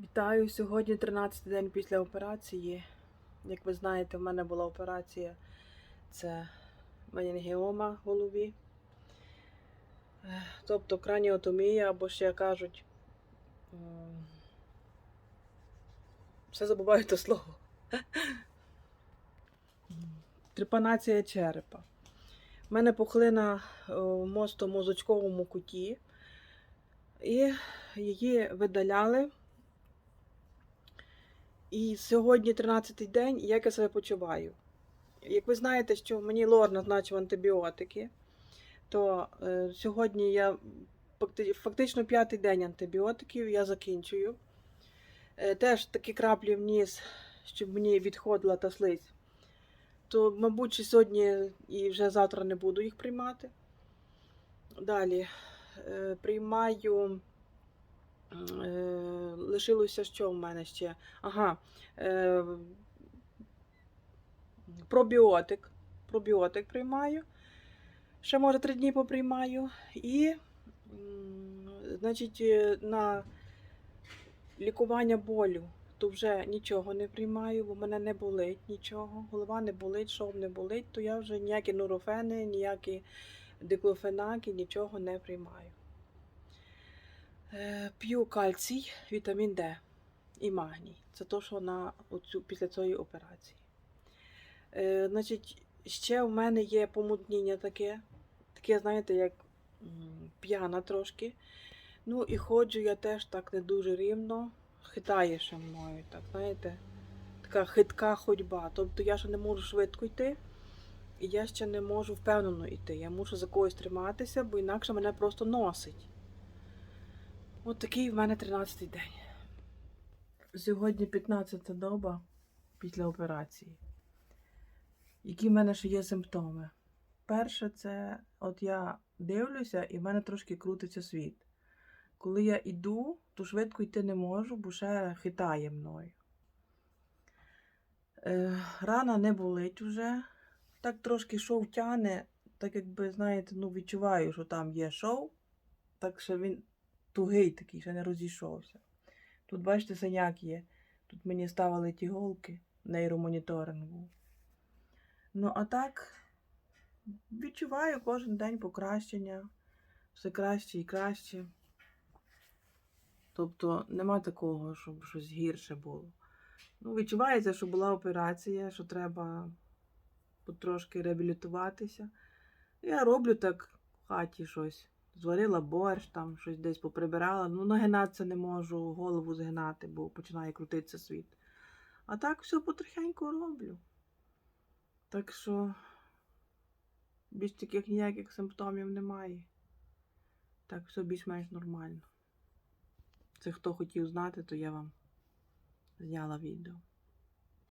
Вітаю! Сьогодні 13 день після операції. Як ви знаєте, в мене була операція. Це менінгіома в голові. Тобто краніотомія, або ще кажуть. Все забуваю те слово. Трепанація черепа. У мене пухлина е, в мозку-мозочковому куті, і її видаляли. І сьогодні 13-й день, і як я себе почуваю. Як ви знаєте, що мені лор назначив антибіотики, то е, сьогодні я фактично п'ятий день антибіотиків, я закінчую. Е, теж такі краплі в ніс, щоб мені відходила та слизь. То, мабуть, чи сьогодні і вже завтра не буду їх приймати. Далі е, приймаю. Е, лишилося що в мене ще? Ага. Е, пробіотик. Пробіотик приймаю. Ще, може, три дні поприймаю. І, значить, е, на лікування болю то вже нічого не приймаю, бо мене не болить нічого. Голова не болить, шов не болить, то я вже ніякі нурофени, ніякі диклофенаки, нічого не приймаю. Е, П'ю кальцій, вітамін Д і магній. Це то, що на оцю, після цієї операції. Е, значить, ще в мене є помутніння таке. Таке, знаєте, як п'яна трошки. Ну і ходжу я теж так не дуже рівно. Хитає ще мною, так, знаєте, така хитка ходьба. Тобто я ще не можу швидко йти, і я ще не можу впевнено йти. Я мушу за когось триматися, бо інакше мене просто носить. От в мене 13-й день. Сьогодні 15-та доба після операції. Які в мене ще є симптоми? Перше, це от я дивлюся, і в мене трошки крутиться світ. Коли я йду, то швидко йти не можу, бо ще хитає мною. Е, рана не болить вже. Так трошки шов тяне, так якби, знаєте, ну відчуваю, що там є шов, так що він тугий такий, ще не розійшовся. Тут, бачите, синяк є. Тут мені ставили ті голки, нейромоніторинг був. Ну, а так, відчуваю кожен день покращення, все краще і краще. Тобто нема такого, щоб щось гірше було. Ну, відчувається, що була операція, що треба потрошки реабілітуватися. Я роблю так в хаті щось. Зварила борщ, там щось десь поприбирала. Ну, нагинатися не можу, голову згинати, бо починає крутитися світ. А так все потрохеньку роблю. Так що більш таких ніяких симптомів немає. Так, все більш-менш нормально. Це хто хотів знати, то я вам зняла відео.